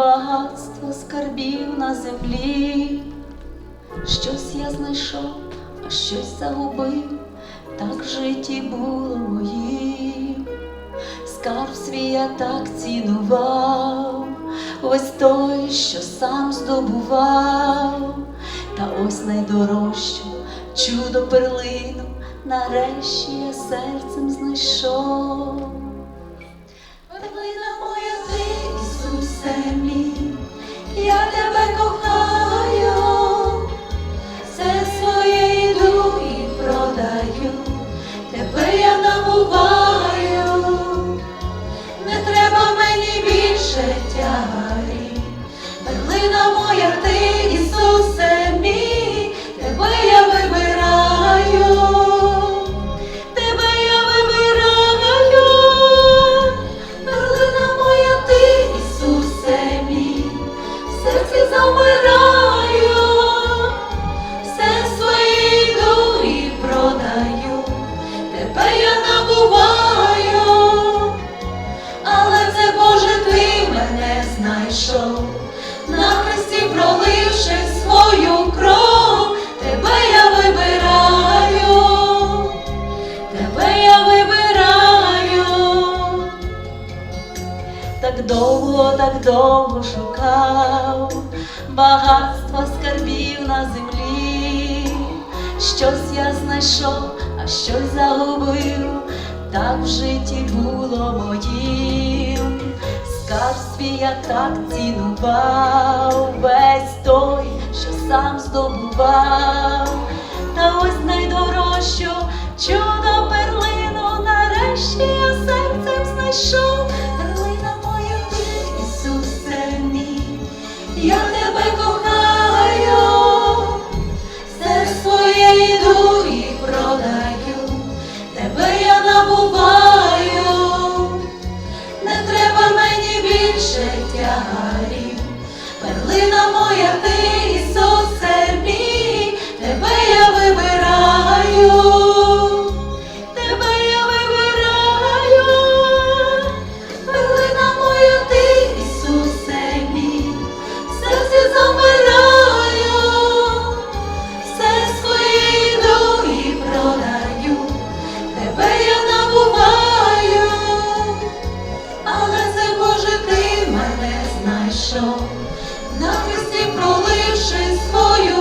багатство скарбів на землі. Щось я знайшов, а щось загубив, так в житті було моїм. Скарб свій я так цінував, ось той, що сам здобував, та ось найдорожчу чудо перлину, нарешті я серцем знайшов. Тягарі. Перлина моя ти, Ісусе мій, тебе я вибираю, тебе я вибираю, перлина моя ти, Ісусе мій, в серці замираю, так довго, так довго шукав багатства скарбів на землі. Щось я знайшов, а щось загубив, так в житті було моїм. Скарб я так цінував, весь той, що сам здобував, та ось найдорожчу чудо на хресті проливши свою